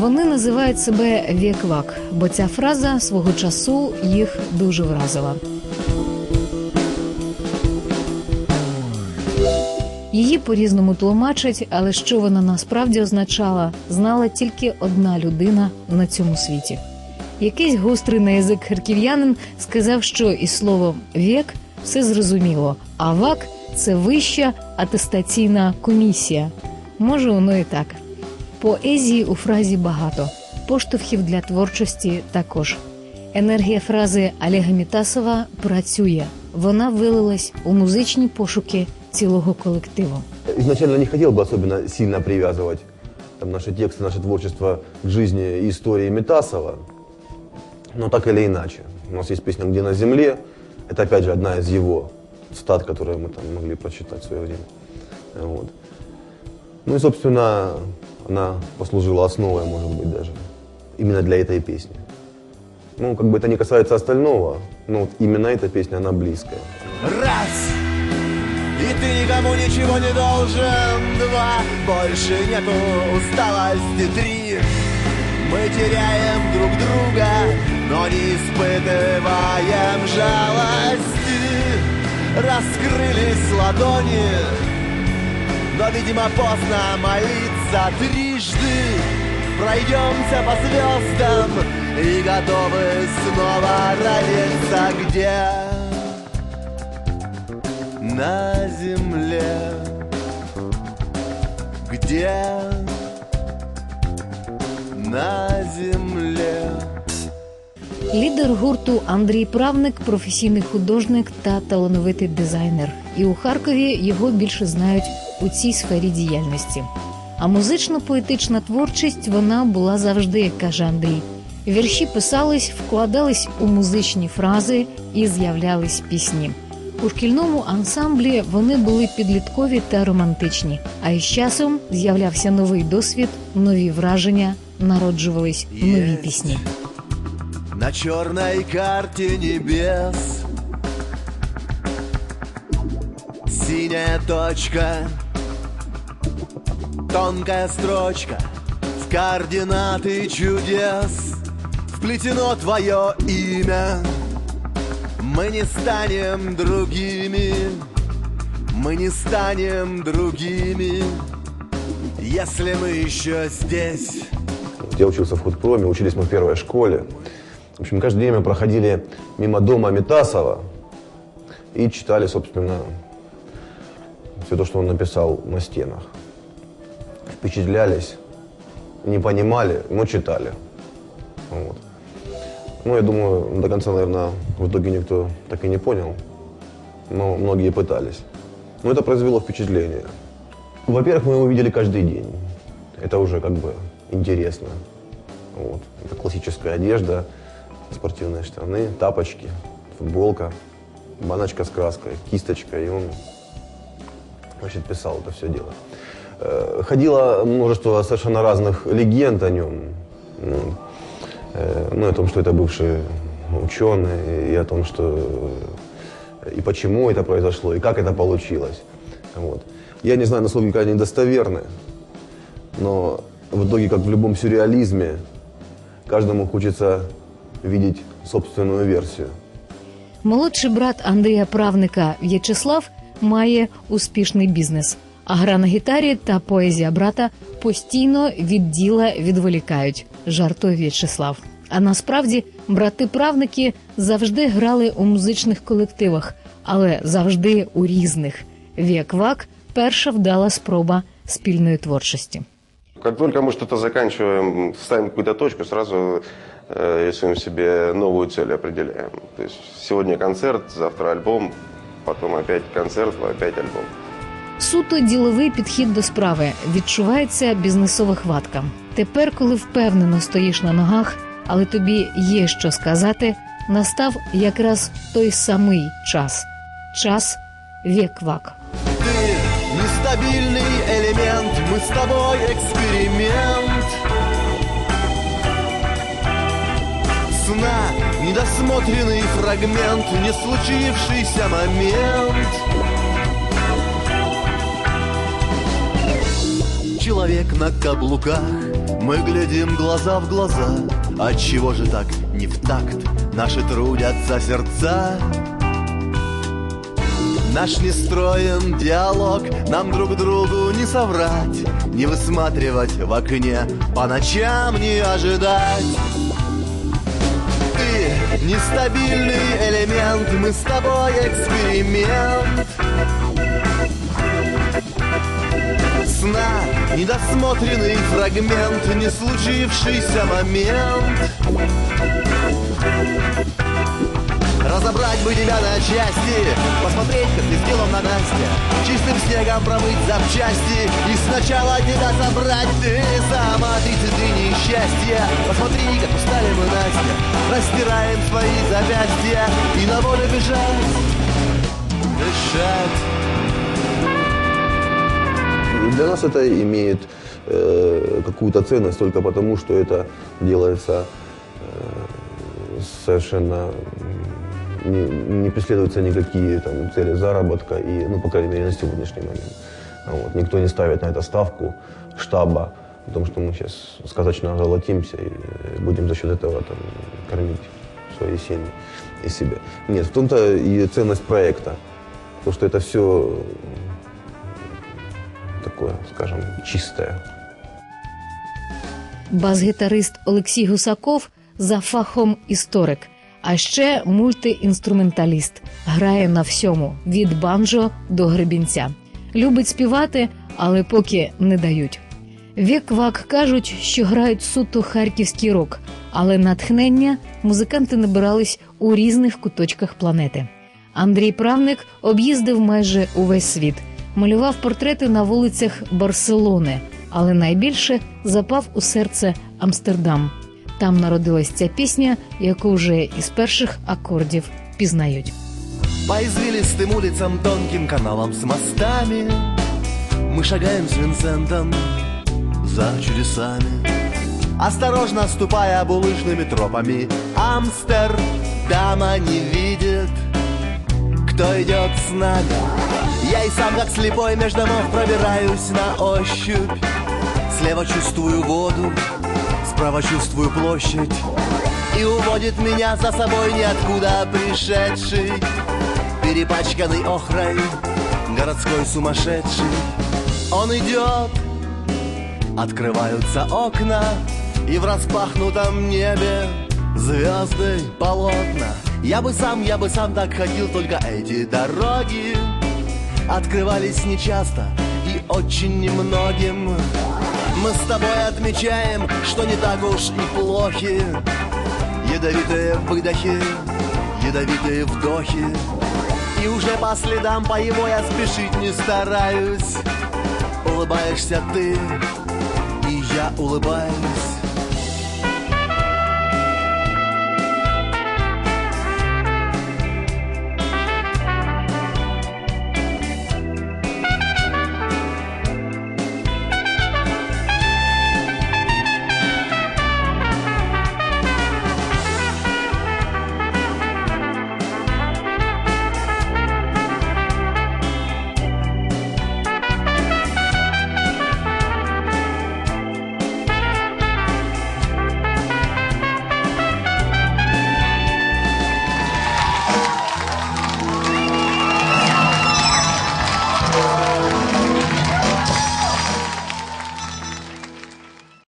Вони називають себе вєквак, бо ця фраза свого часу їх дуже вразила. Її по-різному тлумачать, але що вона насправді означала, знала тільки одна людина на цьому світі. Якийсь гострий на язик харків'янин сказав, що із словом вік все зрозуміло, а вак це вища атестаційна комісія. Може, воно і так. Поезії у фразі багато, поштовхів для творчості також. Енергія фрази Олега Мітасова працює. Вона вилилась у музичні пошуки цілого колективу. Изначально не хотел бы особенно сильно привязывать там, наши тексты, наше творчество к жизни и истории Метасова, но так или иначе. У нас есть песня «Где на земле», это опять же одна из его цитат, которые мы там могли прочитать в свое время. Вот. Ну и, собственно, она послужила основой, может быть, даже именно для этой песни. Ну, как бы это не касается остального, но вот именно эта песня, она близкая. Раз! И ты никому ничего не должен Два, больше нету усталости Три, мы теряем друг друга Но не испытываем жалости Раскрылись ладони Но, видимо, поздно молиться трижды Пройдемся по звездам И готовы снова родиться Где? на земле, где на земле. Лідер гурту Андрій Правник професійний художник та талановитий дизайнер. І у Харкові його більше знають у цій сфері діяльності. А музично-поетична творчість вона була завжди, каже Андрій. Вірші писались, вкладались у музичні фрази і з'являлись пісні. У шкільному ансамблі вони були підліткові та романтичні. А із часом з'являвся новий досвід, нові враження, народжувались нові пісні. На черной карте небес Синяя точка Тонкая строчка В координаты чудес. Вплетено твое имя. Мы не станем другими. Мы не станем другими. Если мы еще здесь. Я учился в худпроме, учились мы в первой школе. В общем, каждый день мы проходили мимо дома Метасова и читали, собственно, все то, что он написал на стенах. Впечатлялись, не понимали, но читали. Вот. Ну, я думаю, до конца, наверное, в итоге никто так и не понял, но многие пытались. Но это произвело впечатление. Во-первых, мы его видели каждый день. Это уже как бы интересно. Вот. Это классическая одежда, спортивные штаны, тапочки, футболка, баночка с краской, кисточка, и он значит, писал это все дело. Э, Ходило множество совершенно разных легенд о нем. Ну, э, ну, о том, что это бывший ученый, и о том, что э, и почему это произошло, и как это получилось. Вот. Я не знаю, насколько они достоверны, но в итоге, как в любом сюрреализме, каждому хочется видеть собственную версию. Молодший брат Андрія Правника В'ячеслав має успішний бізнес. А гра на гітарі та поезія брата постійно від діла відволікають, жартує В'ячеслав. А насправді брати-правники завжди грали у музичних колективах, але завжди у різних. Вік-вак перша вдала спроба спільної творчості. Как только мы что-то заканчиваем, ставим какую-то точку, сразу э, рисуем себе новую цель, определяем. Сегодня концерт, завтра альбом, потом опять концерт, опять альбом. Суто діловий підхід до справи відчувається бізнесова хватка. Тепер, коли впевнено стоїш на ногах, але тобі є що сказати, настав якраз той самий час час вік-вак. Ты нестабильный элемент, мы с тобой эксперимент Сна, недосмотренный фрагмент, не случившийся момент Человек на каблуках. Мы глядим глаза в глаза. Отчего же так не в такт? Наши трудятся сердца. Наш не строен диалог Нам друг другу не соврать. Не высматривать в окне По ночам не ожидать. Ты нестабильный элемент Мы с тобой эксперимент Сна недосмотренный фрагмент Не случившийся момент. Разобрать бы тебя на части Посмотреть, как ты сделан на Насте Чистым снегом промыть запчасти И сначала тебя собрать Ты сама 33 несчастья. Посмотри, как устали мы, Настя. Растираем свои запястья И на волю бежать Для нас это имеет э, какую-то ценность только потому, что это делается э, совершенно не, не преследуются никакие там, цели заработка, и, ну, по крайней мере, на сегодняшний момент. Вот. Никто не ставит на это ставку штаба, о том, что мы сейчас сказочно озолотимся и э, будем за счет этого там, кормить свои семьи и себя. Нет, в том-то и ценность проекта. Потому что это все такое, скажем, чистое. Бас-гітарист Олексій Гусаков за фахом історик, а ще мультиінструменталіст. Грає на всьому від банджо до гребінця. Любить співати, але поки не дають. Вік-вак кажуть, що грають суто харківський рок, але натхнення музиканти набирались у різних куточках планети. Андрій Правник об'їздив майже увесь світ, малював портрети на вулицях Барселони, але найбільше запав у серце Амстердам. Там народилась ця пісня, яку вже із перших акордів пізнають. По извилистым улицам, тонким каналам с мостами Мы шагаем с Винсентом за чудесами Осторожно ступая булыжными тропами Амстердама не видит, кто идет с нами. Я и сам как слепой между домов пробираюсь на ощупь. Слева чувствую воду, справа чувствую площадь. И уводит меня за собой ниоткуда пришедший. Перепачканный охрой, городской сумасшедший. Он идет, открываются окна И в распахнутом небе звезды полотна Я бы сам, я бы сам так ходил, только эти дороги Открывались нечасто и очень немногим. Мы с тобой отмечаем, что не так уж и плохи. Ядовитые выдохи, ядовитые вдохи. И уже по следам по его я спешить не стараюсь. Улыбаешься ты, и я улыбаюсь